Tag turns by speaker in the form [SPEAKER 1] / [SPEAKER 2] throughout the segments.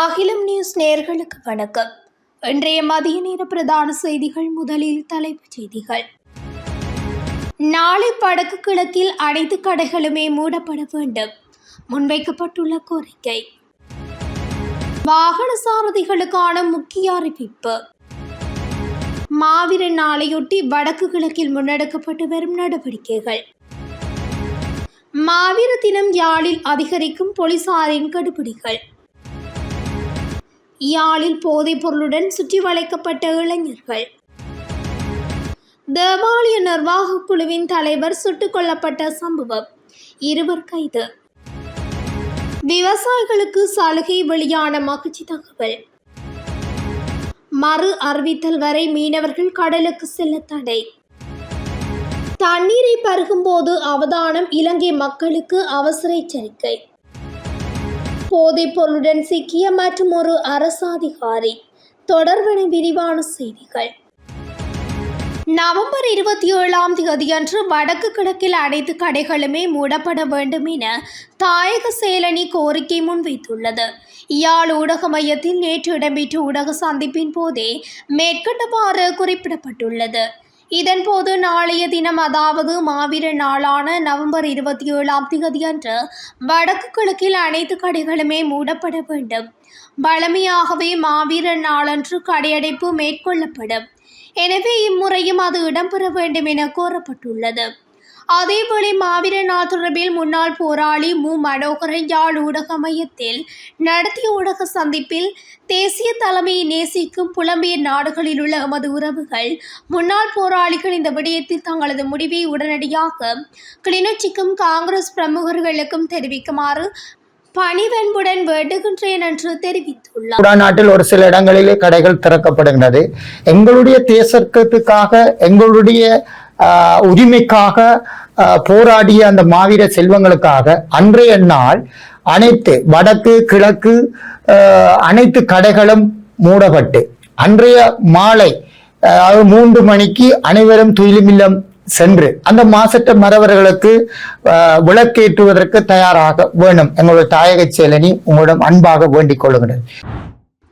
[SPEAKER 1] அகிலம் நியூஸ் நேர்களுக்கு வணக்கம். இன்றைய மதிய நேர பிரதான செய்திகள் முதலில் தலைப்புச் செய்திகள். நாளை வடக்கு கிழக்கில் அனைத்து கடைகளுமே மூடப்பட வேண்டும். முன்வைக்கப்பட்டுள்ள கோரிக்கை. வாகன சாரதிகளுக்கான முக்கிய அறிவிப்பு. மாவீர நாளையொட்டி வடக்கு கிழக்கில் முன்னெடுக்கப்பட்டு வரும் நடவடிக்கைகள். மாவீர தினம் யாழில் அதிகரிக்கும் போலீசாரின் கடுபிடிகள் யாழில் போதைப் பொருளுடன் சுற்றி வளைக்கப்பட்ட இளைஞர்கள். தேவாலய நிர்வாகக் குழுவின் தலைவர் சுட்டுக் கொல்லப்பட்ட சம்பவம். இருவர் கைது. விவசாயிகளுக்கு சலுகை வெளியான மகிழ்ச்சி தகவல். மறு அறிவித்தல் வரை மீனவர்கள் கடலுக்கு செல்ல தடை. தண்ணீரை பருகும்போது அவதானம் இலங்கை மக்களுக்கு அவசர எச்சரிக்கை. போதைப் பொருளுடன் சிக்கிய மற்றும் ஒரு அரசாதிகாரி. தொடர்பென விரிவான செய்திகள். நவம்பர் இருபத்தி ஏழாம் தேதியன்று வடக்கு கிழக்கில் அனைத்து கடைகளுமே மூடப்பட வேண்டும் என தாயக செயலணி கோரிக்கை முன்வைத்துள்ளது. யாழ் ஊடக மையத்தில் நேற்று இடம்பெற்ற ஊடக சந்திப்பின் போதே மேற்கண்டவாறு குறிப்பிடப்பட்டுள்ளது. இதன்போது நாளைய தினம் அதாவது மாவீர நாளான நவம்பர் இருபத்தி ஏழாம் தேதியன்று வடக்கு கிழக்கில் அனைத்து கடைகளுமே மூடப்பட வேண்டும். வழமையாகவே மாவீர நாளன்று கடையடைப்பு மேற்கொள்ளப்படும். எனவே இம்முறையும் அது இடம்பெற வேண்டும் என கோரப்பட்டுள்ளது. அதேபோல மாவீர தொடர்பில் முன்னாள் போராளி மு. மனோகரன் யாழ் ஊடக மையத்தில் நடத்திய ஊடக சந்திப்பில் தேசிய தலைமையை நேசிக்கும் புலம்பெயர் நாடுகளில் உள்ள எமது உறவுகள் முன்னாள் போராளிகள் இந்த விடயத்தில் தங்களது முடிவை உடனடியாக கிளிநொச்சிக்கும் காங்கிரஸ் பிரமுகர்களுக்கும் தெரிவிக்குமாறு பணிவன்புடன் வேண்டுகின்றேன் என்று தெரிவித்துள்ளார்.
[SPEAKER 2] நாட்டில் ஒரு சில இடங்களிலே கடைகள் திறக்கப்படுகிறது எங்களுடைய தேசத்துக்காக எங்களுடைய உரிமைக்காக போராடிய அந்த மாவீர செல்வங்களுக்காக அன்றைய நாள் அனைத்து வடக்கு கிழக்கு அனைத்து கடைகளும் மூடப்பட்டு அன்றைய மாலை அதாவது மூன்று மணிக்கு அனைவரும் துயிலுமில்லம் சென்று அந்த மாசற்ற மறவர்களுக்கு விளக்கேற்றுவதற்கு தயாராக வேணும். எங்களுடைய தாயக செயலனி உங்களிடம் அன்பாக வேண்டிக் கொள்ளுகிறேன்.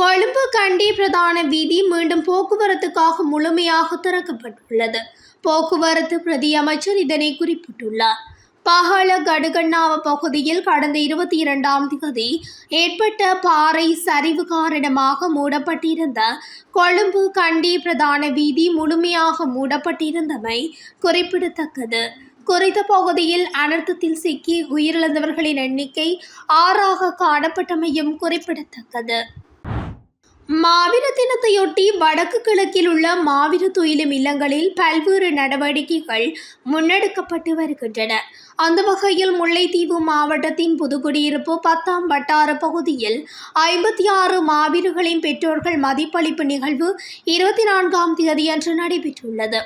[SPEAKER 1] கொழும்பு கண்டி பிரதான வீதி மீண்டும் போக்குவரத்துக்காக முழுமையாக திறக்கப்பட்டுள்ளது. போக்குவரத்து பிரதி அமைச்சர் இதனை குறிப்பிட்டுள்ளார். பாகாள கடுகண்ணாவ பகுதியில் கடந்த இருபத்தி இரண்டாம் தேதி ஏற்பட்ட பாறை சரிவு காரணமாக மூடப்பட்டிருந்த கொழும்பு கண்டி பிரதான வீதி முழுமையாக மூடப்பட்டிருந்தமை குறிப்பிடத்தக்கது. குறித்த பகுதியில் அனர்த்தத்தில் சிக்கி உயிரிழந்தவர்களின் எண்ணிக்கை ஆறாக காணப்பட்டமையும் குறிப்பிடத்தக்கது. மாவீர தினத்தையொட்டி வடக்கு கிழக்கில் உள்ள மாவீர துயிலும் இல்லங்களில் பல்வேறு நடவடிக்கைகள் முன்னெடுக்கப்பட்டு வருகின்றன. அந்த வகையில் முல்லைத்தீவு மாவட்டத்தின் புதுக்குடியிருப்பு பத்தாம் வட்டார பகுதியில் ஐம்பத்தி ஆறு மாவீரர்களின் பெற்றோர்கள் மதிப்பளிப்பு நிகழ்வு இருபத்தி நான்காம் தேதியன்று நடைபெற்றுள்ளது.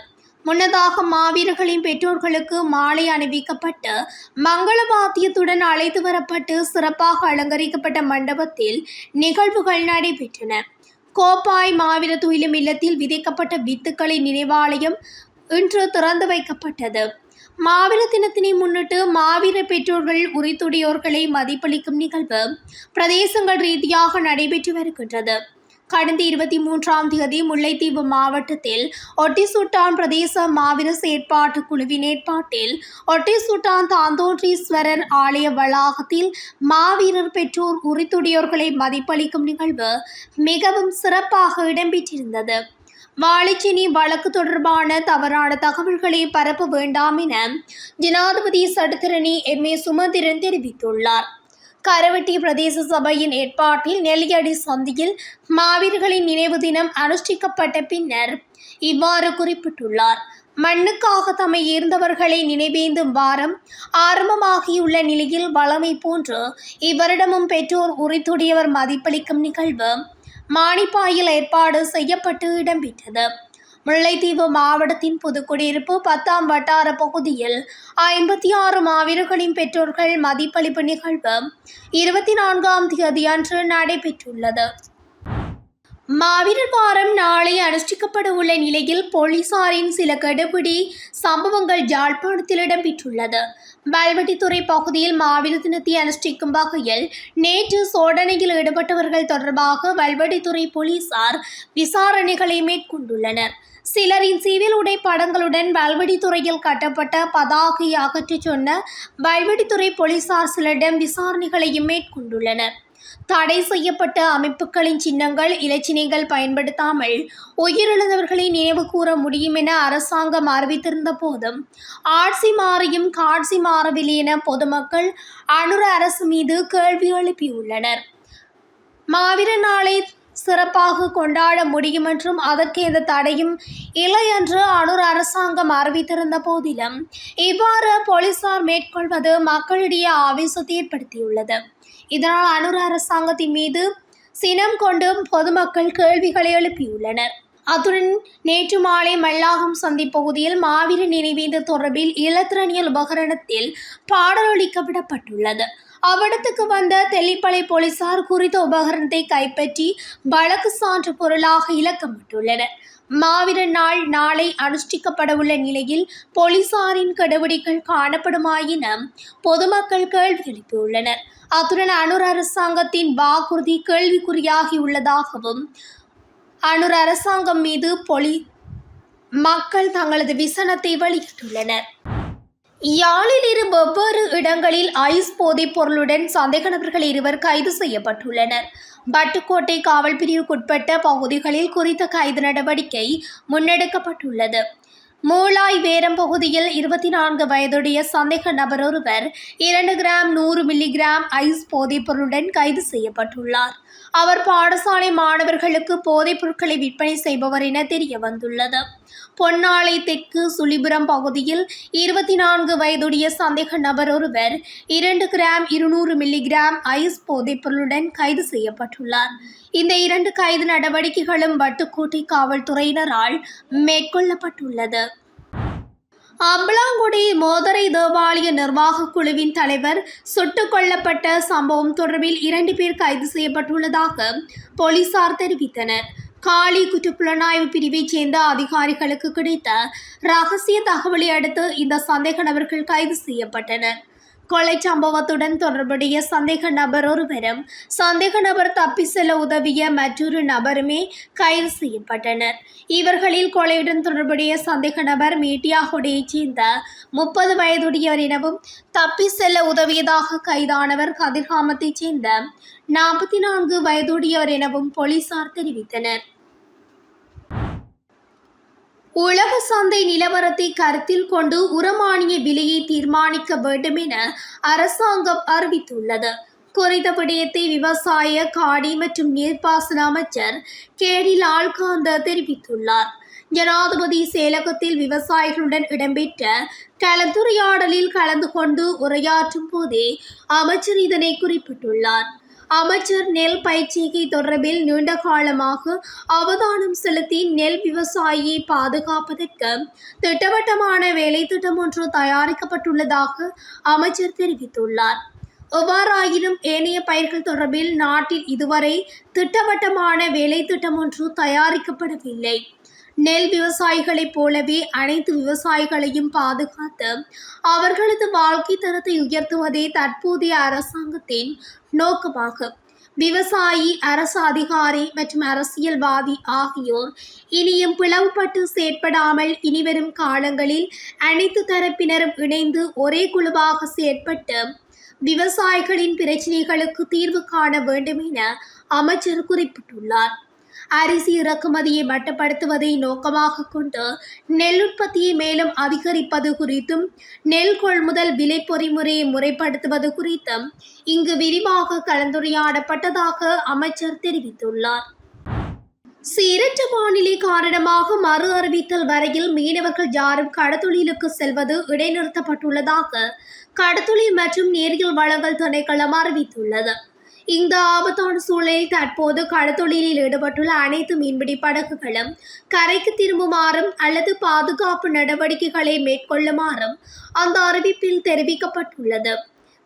[SPEAKER 1] முன்னதாக மாவீரர்களின் பெற்றோர்களுக்கு மாலை அணிவிக்கப்பட்டு மங்கள வாத்தியத்துடன் அழைத்து வரப்பட்டு சிறப்பாக அலங்கரிக்கப்பட்ட மண்டபத்தில் நிகழ்வுகள் நடைபெற்றன. கோப்பாய் மாவீர துயிலும் இல்லத்தில் விதைக்கப்பட்ட வித்துக்களின் நினைவாலயம் இன்று திறந்து வைக்கப்பட்டது. மாவீர தினத்தினை முன்னிட்டு மாவீர பெற்றோர்கள் உரித்துடையோர்களை மதிப்பளிக்கும் நிகழ்வு பிரதேசங்கள் ரீதியாக நடைபெற்று வருகின்றது. கடந்த இருபத்தி மூன்றாம் தேதி முல்லைத்தீவு மாவட்டத்தில் ஒட்டிசுட்டான் பிரதேச மாவீர செயற்பாட்டு குழுவின் ஏற்பாட்டில் ஒட்டிசுட்டான் தாந்தோன்றீஸ்வரர் ஆலய வளாகத்தில் மாவீரர் பெற்றோர் உரித்துடையோர்களை மதிப்பளிக்கும் நிகழ்வு மிகவும் சிறப்பாக இடம்பெற்றிருந்தது. வாழைச்சினி வழக்கு தொடர்பான தவறான தகவல்களை பரப்ப வேண்டாம் என ஜனாதிபதி சடுத்திரணி எம் ஏ சுமந்திரன் தெரிவித்துள்ளார். கரவெட்டி பிரதேச சபையின் ஏற்பாட்டில் நெல்லியடி சந்தியில் மாவீரர்களின் நினைவு தினம் அனுஷ்டிக்கப்பட்ட பின்னர் இவ்வாறு குறிப்பிட்டுள்ளார். மண்ணுக்காக தம்மை ஈர்ந்தவர்களை நினைவேந்தும் வாரம் ஆரம்பமாகியுள்ள நிலையில் வளமை போன்று இவரிடமும் பெற்றோர் உரித்துடையவர் மதிப்பளிக்கும் நிகழ்வு மானிப்பாயில் ஏற்பாடு செய்யப்பட்டு இடம்பெற்றது. முல்லைத்தீவு மாவட்டத்தின் புதுக்குடியிருப்பு பத்தாம் வட்டார பகுதியில் ஐம்பத்தி ஆறு மாவீரர்களின் பெற்றோர்கள் மதிப்பளிப்பு நிகழ்வு இருபத்தி நான்காம் தேதி அன்று நடைபெற்றுள்ளது. மாவீரர் வாரம் நாளை அனுஷ்டிக்கப்பட உள்ள நிலையில் போலீசாரின் சில கெடுபிடி சம்பவங்கள் யாழ்ப்பாணத்தில் இடம்பெற்றுள்ளது. வல்வெட்டித்துறை பகுதியில் மாவீர தினத்தை அனுஷ்டிக்கும் வகையில் நேற்று சோதனையில் ஈடுபட்டவர்கள் தொடர்பாக வல்வெட்டித்துறை போலீசார் விசாரணைகளை மேற்கொண்டுள்ளனர். சிலரின் சிவில் உடை படங்களுடன் வல்வெடித்துறையில் கட்டப்பட்ட பதாகை அகற்றிச் சொன்ன வல்வெடித்துறை போலீசார் சிலரிடம் விசாரணைகளையும் மேற்கொண்டுள்ளனர். தடை செய்யப்பட்ட அமைப்புகளின் சின்னங்கள் இலச்சினைகள் பயன்படுத்தாமல் உயிரிழந்தவர்களை நினைவு கூற முடியும் என அரசாங்கம் அறிவித்திருந்த போதும் ஆட்சி மாறியும் காட்சி மாறவில்லை என பொதுமக்கள் அனுர அரசு மீது கேள்வி எழுப்பியுள்ளனர். மாவீர நாளை சிறப்பாக கொண்டாட முடியும் என்றும் அதற்கு எந்த தடையும் இல்லை என்று அனுர் அரசாங்கம் அறிவித்திருந்த போதிலும் இவ்வாறு போலீசார் மேற்கொள்வது மக்களிடையே ஆவேசத்தை ஏற்படுத்தியுள்ளது. இதனால் அனுர அரசாங்கத்தின் மீது சினம் கொண்டும் பொதுமக்கள் கேள்விகளை எழுப்பியுள்ளனர். அத்துடன் நேற்று மாலை மல்லாகம் சந்தி பகுதியில் மாவீர நினைவேந்து தொடர்பில் இலத்திரனியல் உபகரணத்தில் பாடலொழிக்கப்படப்பட்டுள்ளது அவ்விடத்துக்கு வந்த தெல்லிப்பளை போலீசார் குறித்த உபகரணத்தை கைப்பற்றி வழக்கு சான்று பொருளாக இலக்கமிட்டுள்ளனர் மாவீர நாள் நாளை அனுஷ்டிக்கப்படவுள்ள நிலையில் போலீசாரின் கடுபிடிகள் காணப்படுமாயினம் பொதுமக்கள் கேள்வி எழுப்பியுள்ளனர். அத்துடன் அனுர் அரசாங்கத்தின் வாக்குறுதி கேள்விக்குறியாகியுள்ளதாகவும் அனுர் அரசாங்கம் மீது பொலி மக்கள் தங்களது விசனத்தை வெளியிட்டுள்ளனர். யாழில் இரு வெவ்வேறு இடங்களில் ஐஸ் போதைப் பொருளுடன் சந்தேக நபர்கள் இருவர் கைது செய்யப்பட்டுள்ளனர். பட்டுக்கோட்டை காவல் பிரிவுக்குட்பட்ட பகுதிகளில் குறித்த கைது நடவடிக்கை முன்னெடுக்கப்பட்டுள்ளது. மூளாய் வேரம் பகுதியில் இருபத்தி நான்கு வயதுடைய சந்தேக நபர் ஒருவர் இரண்டு கிராம் நூறு மில்லிகிராம் ஐஸ் போதைப் பொருளுடன் கைது செய்யப்பட்டுள்ளார். அவர் பாடசாலை மாணவர்களுக்கு போதைப் பொருட்களை விற்பனை செய்பவர் என தெரிய வந்துள்ளது பொன்னாலை தெற்கு சுழிபுரம் பகுதியில் இருபத்தி நான்கு வயதுடைய சந்தேக நபர் ஒருவர் இரண்டு கிராம் இருநூறு மில்லிகிராம் ஐஸ் போதைப் பொருளுடன் கைது செய்யப்பட்டுள்ளார். இந்த இரண்டு கைது நடவடிக்கைகளும் வட்டுக்கோட்டை காவல்துறையினரால் மேற்கொள்ளப்பட்டுள்ளது. அம்பலாங்குடி மோதரை தேவாலய நிர்வாக குழுவின் தலைவர் சுட்டுக் கொல்லப்பட்ட சம்பவம் தொடர்பில் இரண்டு பேர் கைது செய்யப்பட்டுள்ளதாக போலீசார் தெரிவித்தனர். காளி குற்றப்புலனாய்வு பிரிவைச் சேர்ந்த அதிகாரிகளுக்கு கிடைத்த ரகசிய தகவலை அடுத்து இந்த சந்தேக நபர்கள் கைது செய்யப்பட்டனர். கொலை சம்பவத்துடன் தொடர்புடைய சந்தேக நபர் ஒருவரும் சந்தேக நபர் தப்பி செல்ல உதவிய மற்றொரு நபருமே கைது செய்யப்பட்டனர். இவர்களில் கொலையுடன் தொடர்புடைய சந்தேக நபர் மீட்டியாகுடையைச் சேர்ந்த முப்பது வயதுடையவர் எனவும் தப்பி செல்ல உதவியதாக கைதானவர் கதிர்காமத்தைச் சேர்ந்த நாற்பத்தி நான்கு வயதுடையவர் எனவும் போலீசார் தெரிவித்தனர். உலக சந்தை நிலவரத்தை கருத்தில் கொண்டு உரமானிய விலையை தீர்மானிக்க வேண்டும் என அரசாங்கம் அறிவித்துள்ளது. குறித்த விடயத்தை விவசாய காடி மற்றும் நீர்ப்பாசன அமைச்சர் கேடி லால்காந்த தெரிவித்துள்ளார். ஜனாதிபதி செயலகத்தில் விவசாயிகளுடன் இடம்பெற்ற கலந்துரையாடலில் கலந்து கொண்டு உரையாற்றும் போதே அமைச்சர் இதனை குறிப்பிட்டுள்ளார். அமைச்சர் நெல் பயிற்சிகை தொடர்பில் நீண்ட காலமாக அவதானம் செலுத்தி நெல் விவசாயியை பாதுகாப்பதற்கு திட்டவட்டமான வேலை திட்டம் ஒன்று தயாரிக்கப்பட்டுள்ளதாக அமைச்சர் தெரிவித்துள்ளார். எவ்வாறாயினும் ஏனைய பயிர்கள் தொடர்பில் நாட்டில் இதுவரை திட்டவட்டமான வேலை திட்டம் ஒன்று தயாரிக்கப்படவில்லை. நெல் விவசாயிகளைப் போலவே அனைத்து விவசாயிகளையும் பாதுகாத்து அவர்களது வாழ்க்கை தரத்தை உயர்த்துவதே தற்போதைய அரசாங்கத்தின் நோக்கமாகும். விவசாயி அரசு அதிகாரி மற்றும் அரசியல்வாதி ஆகியோர் இனியும் பிளவுபட்டு செயற்படாமல் இனிவரும் காலங்களில் அனைத்து தரப்பினரும் இணைந்து ஒரே குழுவாக செயற்பட்டு விவசாயிகளின் பிரச்சினைகளுக்கு தீர்வு காண வேண்டும் என அமைச்சர் குறிப்பிட்டுள்ளார். அரிசி இறக்குமதியை மட்டுப்படுத்துவதை நோக்கமாக கொண்டு நெல் உற்பத்தியை மேலும் அதிகரிப்பது குறித்தும் நெல் கொள்முதல் விலை பொறிமுறையை முறைப்படுத்துவது குறித்தும் இங்கு விரிவாக கலந்துரையாடப்பட்டதாக அமைச்சர் தெரிவித்துள்ளார். சீரற்ற வானிலை காரணமாக மறு அறிவித்தல் வரையில் மீனவர்கள் யாரும் கடத்தொழிலுக்கு செல்வது இடைநிறுத்தப்பட்டுள்ளதாக கடத்தொழில் மற்றும் நேரியல் வளங்கள் திணைக்களம் அறிவித்துள்ளது. இந்த ஆபத்தான சூழலில் தற்போது கடத்தொழிலில் ஈடுபட்டுள்ள அனைத்து மீன்பிடி படகுகளும் கரைக்கு திரும்புமாறும் அல்லது பாதுகாப்பு நடவடிக்கைகளை மேற்கொள்ளுமாறும் அந்த அறிவிப்பில் தெரிவிக்கப்பட்டுள்ளது.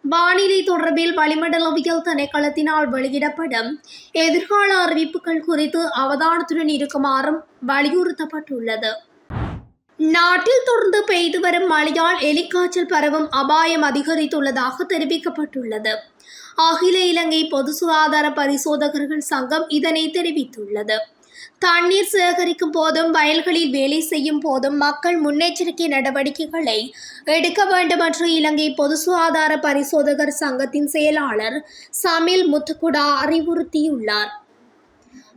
[SPEAKER 1] வானிலை தொடர்பில் வளிமண்டலவியல் திணைக்களத்தினால் வெளியிடப்படும் எதிர்கால அறிவிப்புகள் குறித்து அவதானத்துடன் இருக்குமாறும் வலியுறுத்தப்பட்டுள்ளது. நாட்டில் தொடர்ந்து பெய்து வரும் மழையால் எலிக்காய்ச்சல் பரவும் அபாயம் அதிகரித்துள்ளதாக தெரிவிக்கப்பட்டுள்ளது. அகில இலங்கை பொது சுகாதார பரிசோதகர்கள் சங்கம் இதனை தெரிவித்துள்ளது. தண்ணீர் சேகரிக்கும் போதும் வயல்களில் வேலை செய்யும் போதும் மக்கள் முன்னெச்சரிக்கை நடவடிக்கைகளை எடுக்க வேண்டும் என்று இலங்கை பொது சுகாதார பரிசோதகர் சங்கத்தின் செயலாளர் சமில் முத்துக்குடா அறிவுறுத்தியுள்ளார்.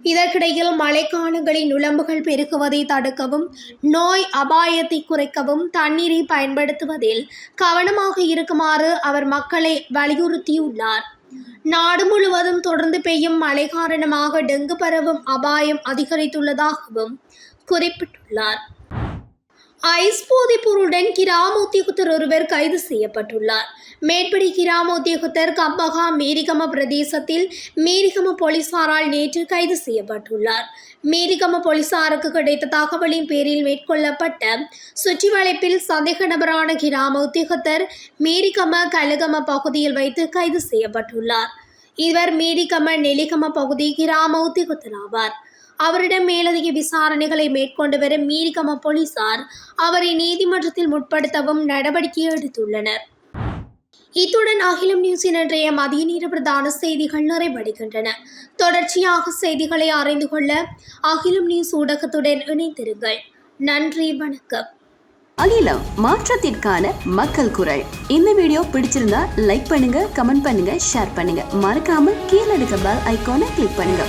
[SPEAKER 1] இதற்கிடையில் மழைக்காலங்களில் நுழம்புகள் பெருகுவதை தடுக்கவும் நோய் அபாயத்தை குறைக்கவும் தண்ணீரை பயன்படுத்துவதில் கவனமாக இருக்குமாறு அவர் மக்களை வலியுறுத்தியுள்ளார். நாடு முழுவதும் தொடர்ந்து பெய்யும் மழை காரணமாக டெங்கு பரவும் அபாயம் அதிகரித்துள்ளதாகவும் குறிப்பிட்டுள்ளார். ஐஸ் போதைப்பொருளுடன் கிராம உத்தியோகத்தர் ஒருவர் கைது செய்யப்பட்டுள்ளார். மேற்படி கிராம உத்தியோகத்தர் கம்பகா மேரிகம பிரதேசத்தில் மேரிகம போலீசாரால் நேற்று கைது செய்யப்பட்டுள்ளார். மேரிகம போலீசாருக்கு கிடைத்த தகவலின் பேரில் மேற்கொள்ளப்பட்ட சுற்றி வளைப்பில் சந்தேக நபரான கிராம உத்தியோகத்தர் மேரிகம கலகம பகுதியில் வைத்து கைது செய்யப்பட்டுள்ளார். இவர் மேரிகம நெலிகம பகுதி கிராம உத்தியோகத்தர் ஆவார். அவரிடம் மேலதிக விசாரணைகளை மேற்கொண்டு வரும் மீரிகம போலீசார் அவரை நீதிமன்றத்தில் முற்படுத்தவும் நடவடிக்கை எடுத்துள்ளனர். இத்துடன் அகிலம் நியூஸின் இன்றைய மதிய நேர பிரதான செய்திகள் நிறைவடைகின்றன. தொடர்ச்சியாக செய்திகளை அறிந்து கொள்ள அகிலம் நியூஸ் ஊடகத்துடன் இணைந்திருங்கள். நன்றி வணக்கம்.
[SPEAKER 3] அகிலம் மாற்றத்திற்கான மக்கள் குரல். இந்த வீடியோ பிடிச்சிருந்தா லைக் பண்ணுங்க கமெண்ட் பண்ணுங்க ஷேர் பண்ணுங்க. மறக்காம கீழே இருக்க பெல் ஐக்கானை கிளிக் பண்ணுங்க.